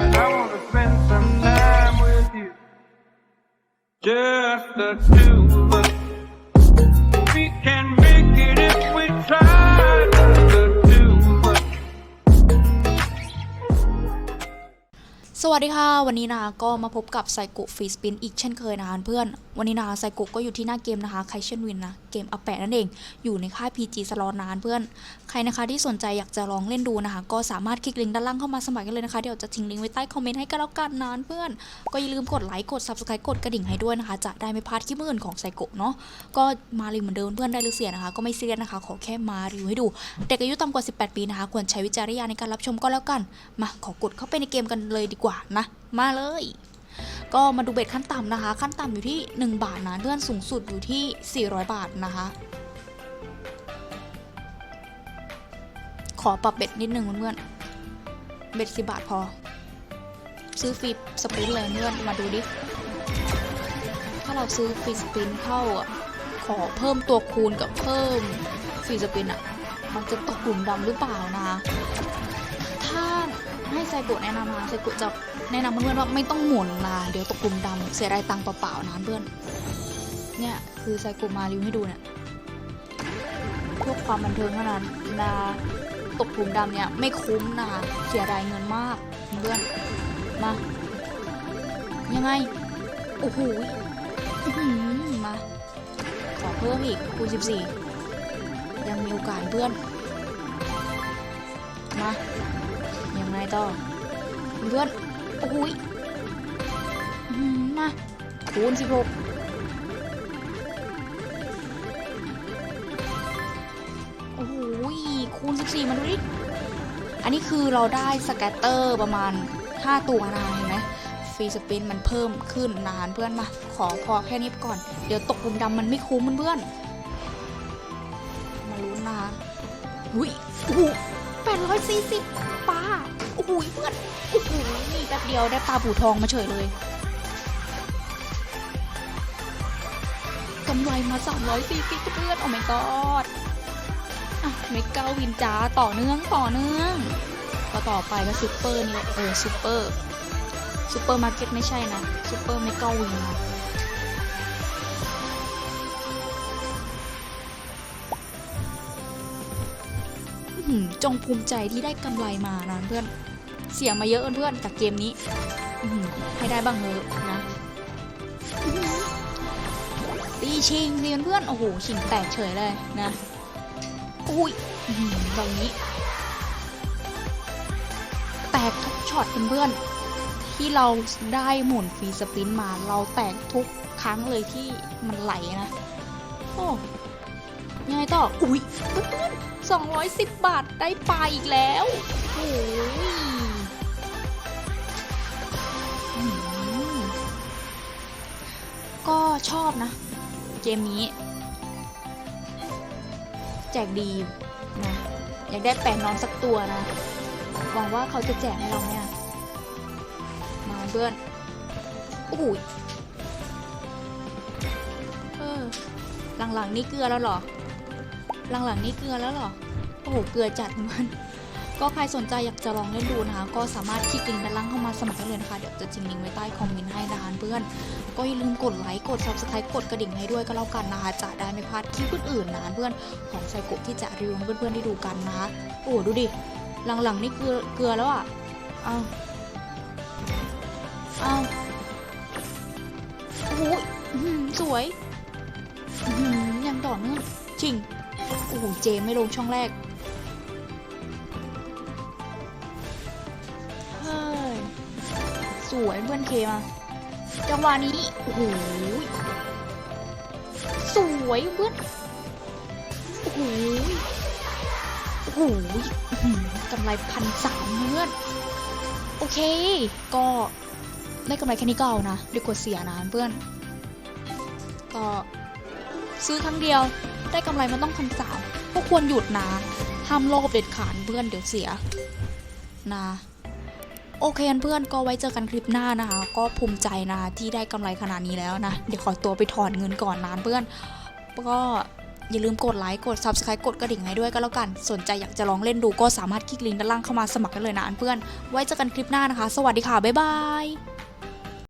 and I wanna spend some time with you. Just the two of us. We can สวัสดีค่ะ วันนี้นะคะก็มาพบกับไซโกฟรีสปินอีกเช่นเคยนะคะเพื่อน วันนี้นะคะไซโกก็อยู่ที่หน้าเกมนะคะไคเชนวินนะเกมอัปแปะนั่นเอง อยู่ในค่าย PG สลอนนานเพื่อน ใครนะคะที่สนใจอยากจะลองเล่นดูนะคะ ก็สามารถคลิกลิงก์ด้านล่างเข้ามาสมัครกันเลยนะคะ เดี๋ยวจะทิ้งลิงก์ไว้ใต้คอมเมนต์ให้กันแล้วกันนานเพื่อน ก็อย่าลืมกดไลค์กด subscribe กดกระดิ่งให้ด้วยนะคะ จะได้ไม่พลาดคลิปอื่นของไซโกเนาะ ก็มารีเหมือนเดิมเพื่อนได้หรือเสียนะคะ ก็ไม่เรียนะคะ ขอแค่มารีวิวให้ดู เด็กอายุต่ำกว่า 18 ปีนะคะ ควรใช้วิจารณญาณในการรับชมก็แล้วกัน มาขอกดเข้าไปในเกมกันเลยดีกว่านะ มาเลย ก็มาดูเบ็ดขั้นต่ำนะคะ ขั้นต่ำอยู่ที่ 1 บาทนะเลื่อนสูงสุดอยู่ที่ 400 บาทนะคะ ขอปรับเบ็ดนิดนึงเพื่อนๆเบ็ดสิบาทพอ ซื้อฟรีสปรินต์เลยเพื่อนมาดูดิ ถ้าเราซื้อฟรีสปรินต์เข้าอะขอเพิ่มตัวคูณกับเพิ่มฟรีสปรินต์อะมันจะตกกลุ่มดำหรือเปล่านะคะ ให้ไซโกะแนะนำนะไซโกะจะแนะนำเพื่อนๆว่าไม่ต้องหมุนนะเดี๋ยวตกกลุ่มดำเสียดายตังค์เปล่าๆนะเพื่อน เนี่ยคือไซโกะมารีวิวให้ดูเนี่ยเพื่อความบันเทิงเท่านั้นนะตกกลุ่มดำเนี่ยไม่คุ้มนะเสียดายเงินมากเพื่อนมายังไงโอ้โหมาขอเพิ่มอีกคูณ14 ยังมีโอกาสเพื่อนมา ต่อเพื่อนโอ้โหยมาคูณ16โอ้โหยคูณ14มาดูดิอันนี้คือเราได้สแกตเตอร์ประมาณ 5 ตัวนะเห็นไหมฟรีสปินมันเพิ่มขึ้นนานเพื่อนมา ขอพอแค่นี้ก่อน เดี๋ยวตกหลุมดำมันไม่คุ้มเพื่อนมาลุ้นนะอุ้ยโอ้โหแปดร้อยสี่สิบปลา โอ้โหเพื่อนโอ้โหนี่แป๊บเดียวได้ปลาบูทองมาเฉยเลยกำไรมาสามร้อยสี่สิบเพื่อนโอ้ my god อะเมกาวินจ้าต่อเนื่องต่อเนื่องก็ต่อไปก็ซูเปอร์นี่แหละเออซูเปอร์ซูเปอร์มาร์เก็ตไม่ใช่นะซูเปอร์เมกาวินนะ จงภูมิใจที่ได้กำไรมานะเพื่อน เสียมาเยอะเพื่อนจากเกมนี้ให้ได้บ้างเถอะนะตีชิงสิเพื่อนโอ้โหชิงแตกเฉยเลยนะอุ้ยอื้อหือตรงนี้ แตกทุกช็อตเพื่อนๆที่เราได้หมุนฟรีสปรินต์มาเราแตกทุกครั้งเลยที่มันไหลนะ โอ้ ยังไงต่อ อุ้ยสองร้อยสิบบาทได้ปลาอีกแล้วโอ้ยก็ชอบนะ เกมนี้ แจกดีนะ อยากได้แปะนอนสักตัวนะ หวังว่าเขาจะแจกให้เราเนี่ย มาเพื่อนโอ้ยเออหลังๆ นี่เกลือแล้วหรอ หลังๆนี่เกลือแล้วหรอ โอ้โห เกลือจัดมัน ก็ใครสนใจอยากจะลองเล่นดูนะคะ ก็สามารถคลิกลิงก์ด้านล่างเข้ามาสมัครได้เลยนะคะ เดี๋ยวจะทิ้งลิงก์ไว้ใต้คอมเมนต์ให้นะคะเพื่อน ก็อย่าลืมกดไลค์ กด subscribe กดกระดิ่งให้ด้วยก็แล้วกันนะคะ จะได้ไม่พลาดคลิปอื่นๆนะเพื่อนของไซโกะที่จะรีวิวให้เพื่อนๆได้ดูกันนะคะ โอ้ดูดิ หลังๆนี่เกลือเกลือแล้วอะ เอาเอาโอ้โหสวยยังต่อเนื่องจริง โอ้โหเจไม่ลงช่องแรกเฮ้ยสวยเพื่อนเคมา จังหวะนี้ โอ้โหสวยเพื่อนโอ้โหโอ้โหกำไรพันสามเพื่อนโอเค ก็ได้กำไรแค่นี้ก็เอานะดีกว่าเสียนะเพื่อน ก็ ซื้อครั้งเดียว ได้กำไรมันต้องพันสามก็ควรหยุดนะห้ามโลภเด็ดขาดเพื่อนเดี๋ยวเสียนะโอเคเพื่อนก็ไว้เจอกันคลิปหน้านะคะ ก็ภูมิใจนะที่ได้กำไรขนาดนี้แล้วนะ เดี๋ยวขอตัวไปถอนเงินก่อนนะเพื่อนก็อย่าลืมกดไลค์กด Subscribe กดกระดิ่งให้ด้วยก็แล้วกัน สนใจอยากจะลองเล่นดูก็สามารถคลิกลิงก์ด้านล่างเข้ามาสมัครได้เลยนะเพื่อน ไว้เจอกันคลิปหน้านะคะ สวัสดีค่ะ บ๊ายบาย